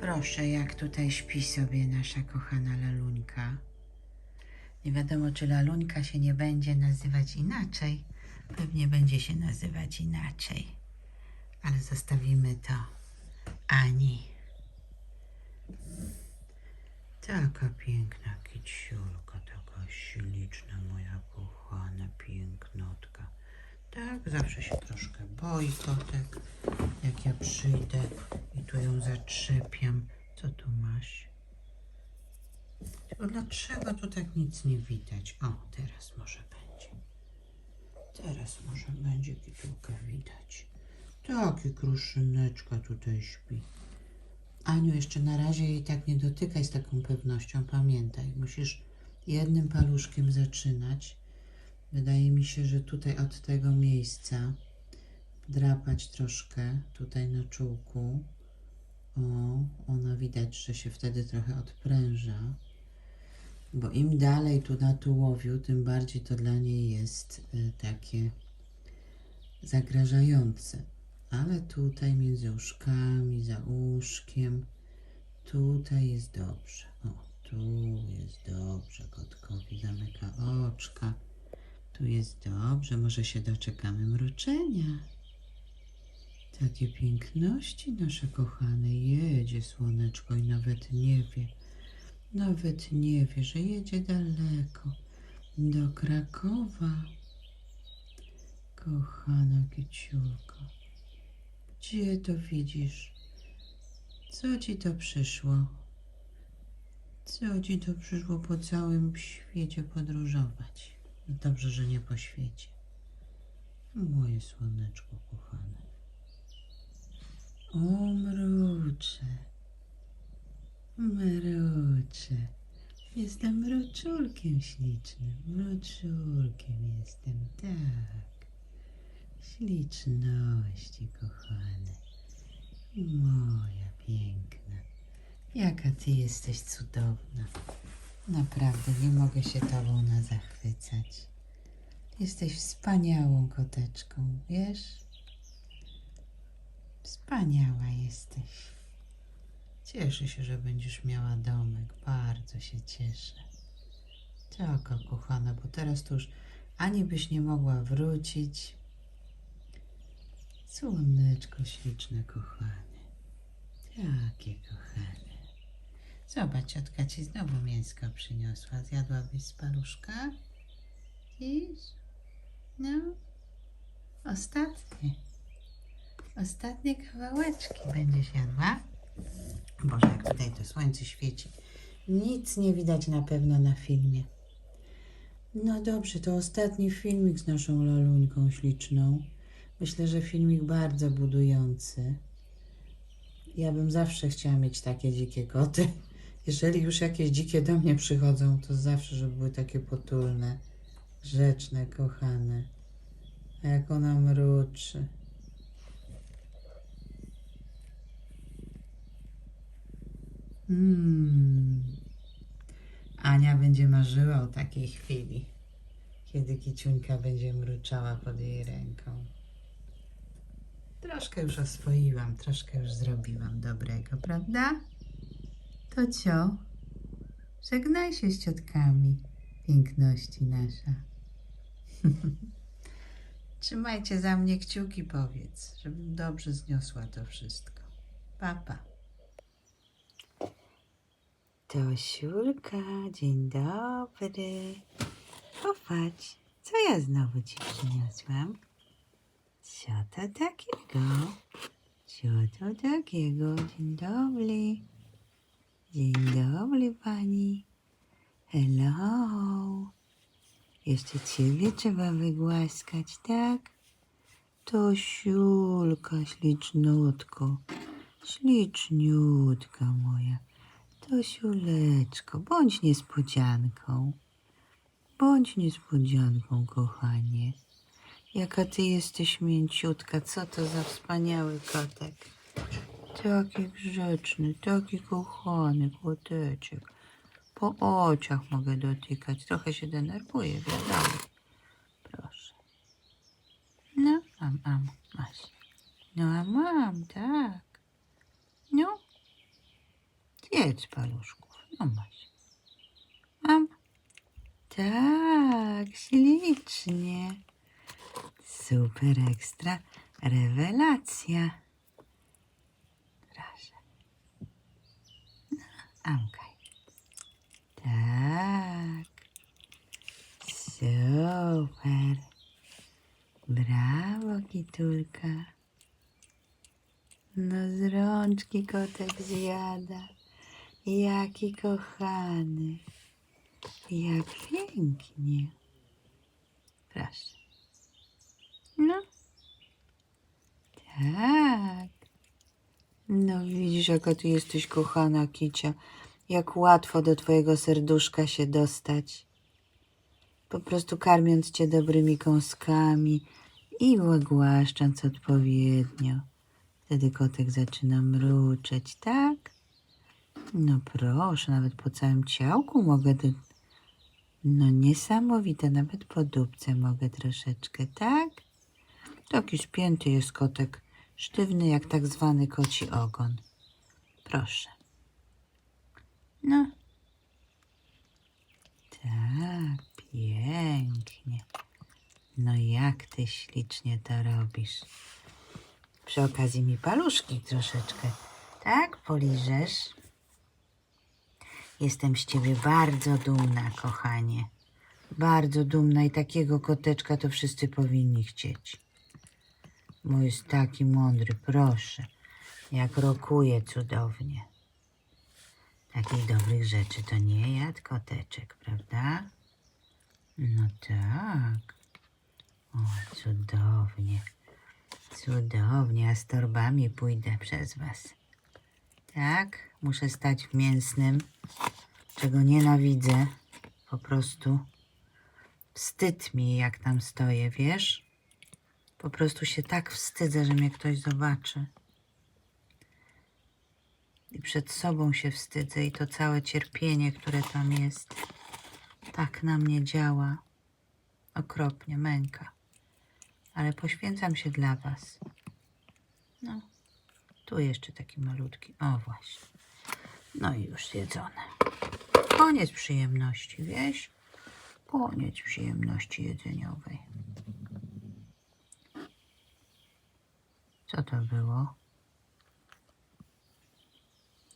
Proszę, jak tutaj śpi sobie nasza kochana Laluńka. Nie wiadomo, czy Laluńka się nie będzie nazywać inaczej. Pewnie będzie się nazywać inaczej. Ale zostawimy to Ani. Taka piękna kiciulka, taka śliczna, moja kochana pięknotka. Tak, zawsze się troszkę boi kotek, jak ja przyjdę i tu ją zaczepiam. Co tu masz? Tylko dlaczego tu tak nic nie widać? O, teraz może będzie. Teraz może będzie kitułkę widać. Taki kruszyneczka tutaj śpi. Aniu, jeszcze na razie jej tak nie dotykaj z taką pewnością. Pamiętaj, musisz jednym paluszkiem zaczynać. Wydaje mi się, że tutaj od tego miejsca drapać troszkę tutaj na czółku. O, ona widać, że się wtedy trochę odpręża. Bo im dalej tu na tułowiu, tym bardziej to dla niej jest y, takie zagrażające. Ale tutaj między uszkami, za uszkiem, tutaj jest dobrze. O, tu jest dobrze. Kotkowi zamyka oczka. Tu jest dobrze. Może się doczekamy mruczenia. Takie piękności nasze kochane. Jedzie słoneczko i nawet nie wie. Nawet nie wie, że jedzie daleko. Do Krakowa. Kochana kiciulko. Gdzie to widzisz? Co ci to przyszło? Co ci to przyszło po całym świecie podróżować? Dobrze, że nie po świecie. Moje słoneczko kochane. O, mrucze. Mrucze. Jestem mruczulkiem ślicznym. Mruczulkiem jestem, tak. Śliczności, kochane. Moja piękna. Jaka ty jesteś cudowna. Naprawdę nie mogę się tobą na zachwycać. Jesteś wspaniałą koteczką, wiesz? Wspaniała jesteś. Cieszę się, że będziesz miała domek. Bardzo się cieszę. Taka kochana, bo teraz to już ani byś nie mogła wrócić. Słoneczko śliczne, kochane. Takie kochane. Zobacz, ciotka ci znowu mięsko przyniosła. Zjadłabyś z paluszka? Widzisz? No. Ostatnie. Ostatnie kawałeczki będziesz jadła. Boże, jak tutaj to słońce świeci. Nic nie widać na pewno na filmie. No dobrze, to ostatni filmik z naszą Laluńką śliczną. Myślę, że filmik bardzo budujący. Ja bym zawsze chciała mieć takie dzikie koty. Jeżeli już jakieś dzikie do mnie przychodzą, to zawsze, żeby były takie potulne, grzeczne, kochane. A jak ona mruczy. Mm. Ania będzie marzyła o takiej chwili, kiedy kiciuńka będzie mruczała pod jej ręką. Troszkę już oswoiłam, troszkę już zrobiłam dobrego, prawda? To co? Żegnaj się z ciotkami, piękności nasza. Trzymajcie za mnie kciuki, powiedz, żebym dobrze zniosła to wszystko. Papa. Tosiulka, dzień dobry. Popatrz, co ja znowu ci przyniosłam? Co to takiego? Co to takiego? Dzień dobry. Dzień dobry pani. Hello. Jeszcze ciebie trzeba wygłaskać, tak? Tosiulka, ślicznutko. Śliczniutka moja. Tosiuleczko, bądź niespodzianką. Bądź niespodzianką, kochanie. Jaka ty jesteś mięciutka, co to za wspaniały kotek. Taki grzeczny, taki kochany koteczek. Po oczach mogę dotykać. Trochę się denerwuję, wiadomo. Proszę. am, masz. No a mam, tak. No. Jedz, paluszków. No masz. Mam. Tak, ślicznie. Super ekstra. Rewelacja. Proszę. No, Amkaj. Tak. Super. Brawo, Kitulka. No z rączki kotek zjada. Jaki kochany. Jak pięknie. Proszę. No. Tak. Jaka ty jesteś kochana, Kicia. Jak łatwo do twojego serduszka się dostać. Po prostu karmiąc cię dobrymi kąskami i ogłaszcząc odpowiednio. Wtedy kotek zaczyna mruczeć, tak? No proszę, nawet po całym ciałku mogę... Do... No niesamowite, nawet po dupce mogę troszeczkę, tak? Taki spięty jest kotek, sztywny jak tak zwany koci ogon. Proszę. No. Tak, pięknie. No jak ty ślicznie to robisz. Przy okazji mi paluszki troszeczkę, tak, poliżesz. Jestem z ciebie bardzo dumna, kochanie. Bardzo dumna i takiego koteczka to wszyscy powinni chcieć. Bo jest taki mądry, proszę. Jak rokuje cudownie. Takich dobrych rzeczy to nie jadł koteczek, prawda? No tak. O, cudownie. Cudownie, a z torbami pójdę przez was. Tak, muszę stać w mięsnym, czego nienawidzę. Po prostu wstyd mi, jak tam stoję, wiesz? Po prostu się tak wstydzę, że mnie ktoś zobaczy. I przed sobą się wstydzę i to całe cierpienie, które tam jest, tak na mnie działa. Okropnie, męka. Ale poświęcam się dla was. No, tu jeszcze taki malutki. O, właśnie. No i już zjedzone. Koniec przyjemności, wieś? Koniec przyjemności jedzeniowej. Co to było?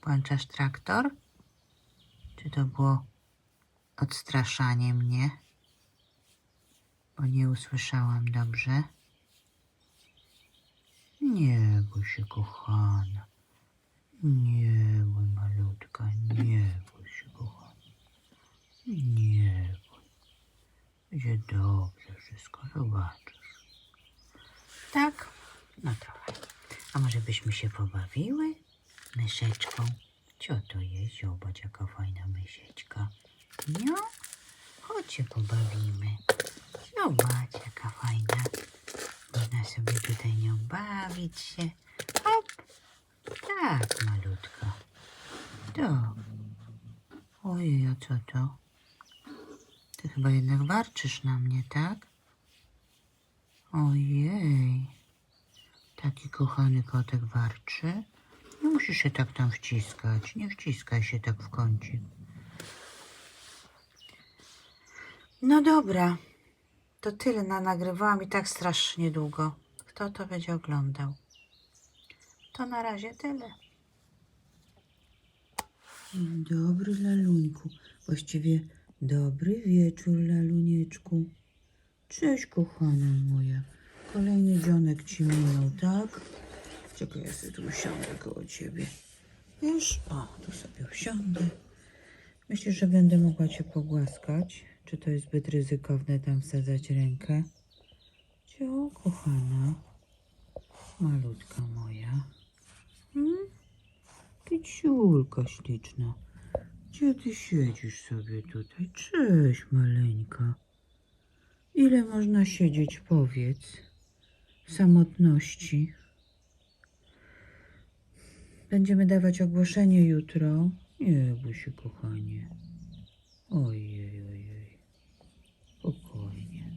Włączasz traktor? Czy to było odstraszanie mnie? Bo nie usłyszałam dobrze. Nie bój się, kochana. Nie bój, malutka. Nie bój się, kochana. Nie bój. Będzie dobrze wszystko, zobaczysz. Tak? No trochę. A może byśmy się pobawiły? Myszeczką. Co to jest? Zobacz, jaka fajna myszeczka. No, chodź się pobawimy. Zobacz, jaka fajna. Można sobie tutaj nią bawić się. Hop. Tak, malutka. To. Ojej, a co to? Ty chyba jednak warczysz na mnie, tak? Ojej. Taki kochany kotek warczy. Musisz się tak tam wciskać. Nie wciskaj się tak w kącie. No dobra. To tyle na nagrywałam i tak strasznie długo. Kto to będzie oglądał? To na razie tyle. Dzień dobry, Laluńku. Właściwie dobry wieczór, Lalunieczku. Cześć, kochana moja. Kolejny dzionek ci minął, tak? Czekaj, ja sobie tu usiądę koło ciebie. Wiesz? O, tu sobie usiądę. Myślisz, że będę mogła cię pogłaskać? Czy to jest zbyt ryzykowne tam wsadzać rękę? Cio, kochana. Malutka moja. Hmm? Kiciulka śliczna. Gdzie ty siedzisz sobie tutaj? Cześć, maleńka. Ile można siedzieć, powiedz, w samotności? Będziemy dawać ogłoszenie jutro. Nie bój się, kochanie. Ojej, ojej. Spokojnie.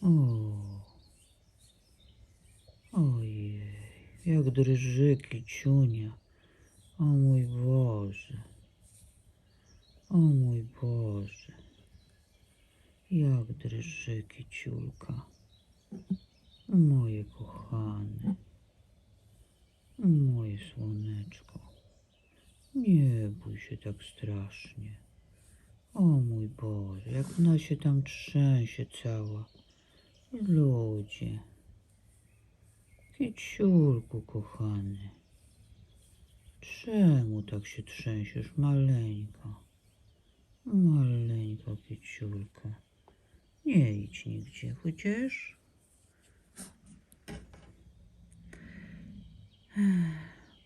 O, jak drży kiciunia. O mój Boże. O mój Boże. Jak drży kiciulka. Moje kochane. Moje słoneczko. Nie bój się tak strasznie. O mój Boże, jak ona się tam trzęsie cała. Ludzie. Kiciulku kochany. Czemu tak się trzęsiesz, maleńka? Maleńka kiciulka. Nie idź nigdzie, chociaż.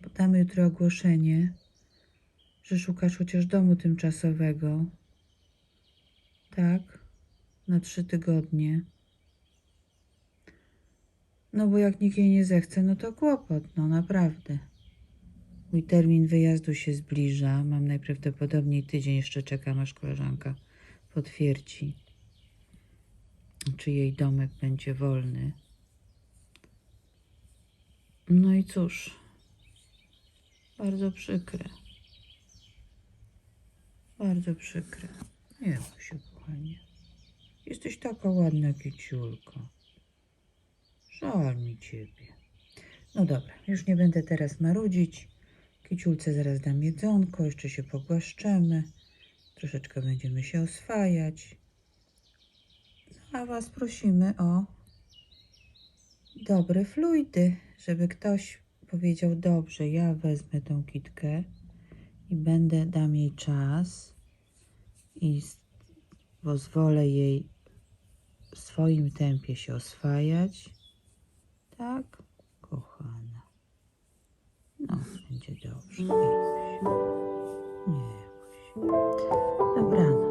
Podamy jutro ogłoszenie, że szukasz chociaż domu tymczasowego. Tak? Na trzy tygodnie. No bo jak nikt jej nie zechce, no to kłopot, no naprawdę. Mój termin wyjazdu się zbliża. Mam najprawdopodobniej tydzień jeszcze czekam, aż koleżanka potwierdzi, czy jej domek będzie wolny. No i cóż, bardzo przykre. Bardzo przykre. Nie bój się, kochanie. Jesteś taka ładna kiciulka. Żal mi ciebie. No dobra, już nie będę teraz marudzić. Kiciulce zaraz dam jedzonko, jeszcze się pogłaszczemy. Troszeczkę będziemy się oswajać. A was prosimy o dobre fluidy, żeby ktoś powiedział dobrze, ja wezmę tą kitkę i będę, dam jej czas i pozwolę jej w swoim tempie się oswajać. Tak, kochana. No, będzie dobrze. Nie. Nie. Dobranoc.